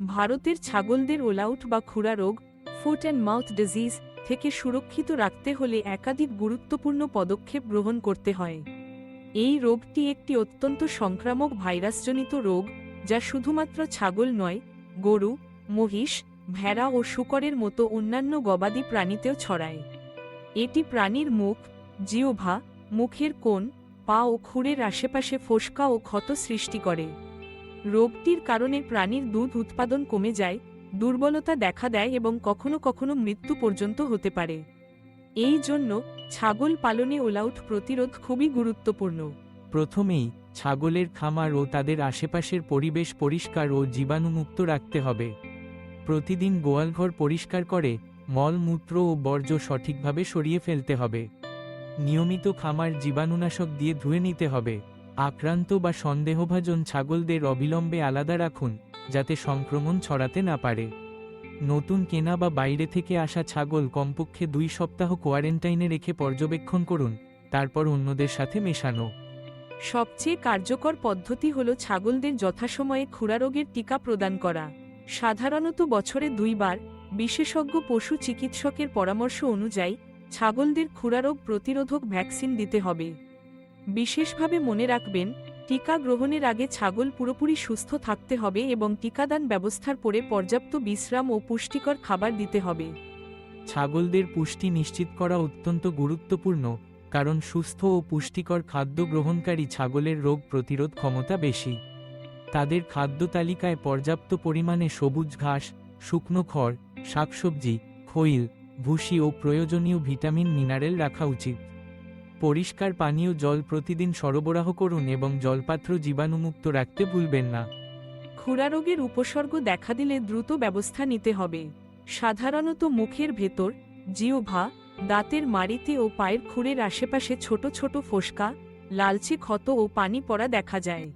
ভারতের ছাগলদের ওলাউট বা খুরা রোগ ফুট অ্যান্ড মাউথ ডিজিজ থেকে সুরক্ষিত রাখতে হলে একাধিক গুরুত্বপূর্ণ পদক্ষেপ গ্রহণ করতে হয়। এই রোগটি একটি অত্যন্ত সংক্রামক ভাইরাসজনিত রোগ, যা শুধুমাত্র ছাগল নয়, গরু, মহিষ, ভেড়া ও শুকরের মতো অন্যান্য গবাদি প্রাণীতেও ছড়ায়। এটি প্রাণীর মুখ জিওভা মুখের কোণ, পা ও খুরের আশেপাশে ফোসকা ও ক্ষত সৃষ্টি করে। রোগটির কারণে প্রাণীর দুধ উৎপাদন কমে যায়, দুর্বলতা দেখা দেয় এবং কখনো কখনো মৃত্যু পর্যন্ত হতে পারে। এই জন্য ছাগল পালনে ওলাউট প্রতিরোধ খুবই গুরুত্বপূর্ণ। প্রথমেই ছাগলের খামার ও তাদের আশেপাশের পরিবেশ পরিষ্কার ও জীবাণুমুক্ত রাখতে হবে। প্রতিদিন গোয়ালঘর পরিষ্কার করে মলমূত্র ও বর্জ্য সঠিকভাবে সরিয়ে ফেলতে হবে। নিয়মিত খামার জীবাণুনাশক দিয়ে ধুয়ে নিতে হবে। আক্রান্ত বা সন্দেহভাজন ছাগলদের অবিলম্বে আলাদা রাখুন, যাতে সংক্রমণ ছড়াতে না পারে। নতুন কেনা বা বাইরে থেকে আসা ছাগল কমপক্ষে দুই সপ্তাহ কোয়ারেন্টাইনে রেখে পর্যবেক্ষণ করুন, তারপর অন্যদের সাথে মেশানো। সবচেয়ে কার্যকর পদ্ধতি হল ছাগলদের যথাসময়ে খুরারোগের টিকা প্রদান করা। সাধারণত বছরে দুইবার, বিশেষজ্ঞ পশু চিকিৎসকের পরামর্শ অনুযায়ী, ছাগলদের খুরারোগ প্রতিরোধক ভ্যাকসিন দিতে হবে। বিশেষভাবে মনে রাখবেন, টিকা গ্রহণের আগে ছাগল পুরোপুরি সুস্থ থাকতে হবে এবং টিকাদান ব্যবস্থার পরে পর্যাপ্ত বিশ্রাম ও পুষ্টিকর খাবার দিতে হবে। ছাগলদের পুষ্টি নিশ্চিত করা অত্যন্ত গুরুত্বপূর্ণ, কারণ সুস্থ ও পুষ্টিকর খাদ্য গ্রহণকারী ছাগলের রোগ প্রতিরোধ ক্ষমতা বেশি। তাদের খাদ্য তালিকায় পর্যাপ্ত পরিমাণে সবুজ ঘাস, শুকনো খড়, শাকসবজি, খৈল, ভুসি ও প্রয়োজনীয় ভিটামিন, মিনারেল রাখা উচিত। পরিষ্কার পানীয় জল প্রতিদিন সরবরাহ করুন এবং জলপাত্র জীবাণুমুক্ত রাখতে ভুলবেন না। খুরারোগের উপসর্গ দেখা দিলে দ্রুত ব্যবস্থা নিতে হবে। সাধারণত মুখের ভেতর জিওভা দাঁতের মাড়িতে ও পায়ের খুরের আশেপাশে ছোট ছোট ফোসকা, লালচে ক্ষত ও পানি পড়া দেখা যায়।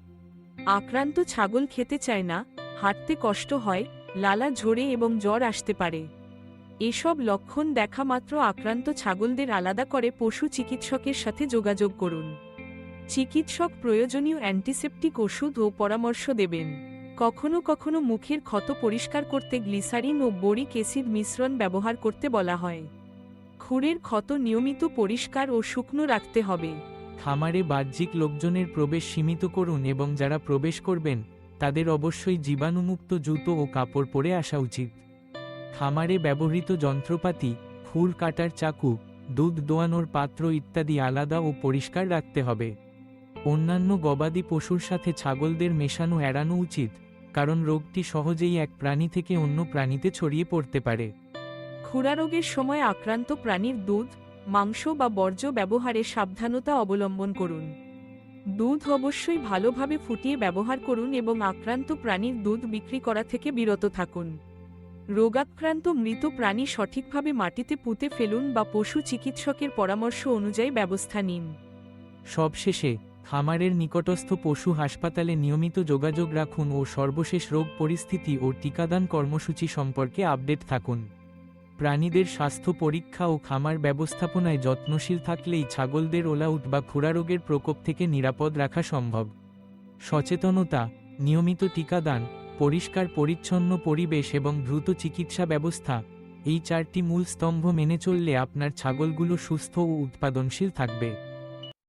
আক্রান্ত ছাগল খেতে চায় না, হাঁটতে কষ্ট হয়, লালা ঝরে এবং জ্বর আসতে পারে। এসব লক্ষণ দেখা মাত্র আক্রান্ত ছাগলদের আলাদা করে পশু চিকিৎসকের সাথে যোগাযোগ করুন। চিকিৎসক প্রয়োজনীয় অ্যান্টিসেপটিক ওষুধ ও পরামর্শ দেবেন। কখনো কখনো মুখের ক্ষত পরিষ্কার করতে গ্লিসারিন ও বরিক অ্যাসিড মিশ্রণ ব্যবহার করতে বলা হয়। খুরের ক্ষত নিয়মিত পরিষ্কার ও শুকনো রাখতে হবে। খামারে বাহ্যিক লোকজনের প্রবেশ সীমিত করুন এবং যারা প্রবেশ করবেন, তাদের অবশ্যই জীবাণুমুক্ত জুতো ও কাপড় পরে আসা উচিত। খামারে ব্যবহৃত যন্ত্রপাতি, ফুল কাটার চাকু, দুধ দোয়ানোর পাত্র ইত্যাদি আলাদা ও পরিষ্কার রাখতে হবে। অন্যান্য গবাদি পশুর সাথে ছাগলদের মেশানো এড়ানো উচিত, কারণ রোগটি সহজেই এক প্রাণী থেকে অন্য প্রাণীতে ছড়িয়ে পড়তে পারে। খুরা রোগের সময় আক্রান্ত প্রাণীর দুধ, মাংস বা বর্জ্য ব্যবহারে সাবধানতা অবলম্বন করুন। দুধ অবশ্যই ভালোভাবে ফুটিয়ে ব্যবহার করুন এবং আক্রান্ত প্রাণীর দুধ বিক্রি করা থেকে বিরত থাকুন। রোগাক্রান্ত মৃত প্রাণী সঠিকভাবে মাটিতে পুঁতে ফেলুন বা পশু চিকিৎসকের পরামর্শ অনুযায়ী ব্যবস্থা নিন। সবশেষে, খামারের নিকটস্থ পশু হাসপাতালে নিয়মিত যোগাযোগ রাখুন ও সর্বশেষ রোগ পরিস্থিতি ও টিকাদান কর্মসূচি সম্পর্কে আপডেট থাকুন। প্রাণীদের স্বাস্থ্য পরীক্ষা ও খামার ব্যবস্থাপনায় যত্নশীল থাকলেই ছাগলদের ওলাউট বা খুরারোগের প্রকোপ থেকে নিরাপদ রাখা সম্ভব। সচেতনতা, নিয়মিত টিকাদান পরিষ্কার পরিচ্ছন্ন পরিবেশ এবং দ্রুত চিকিৎসা ব্যবস্থা, এই চারটি মূল স্তম্ভ মেনে চললে আপনার ছাগলগুলো সুস্থ ও উৎপাদনশীল থাকবে।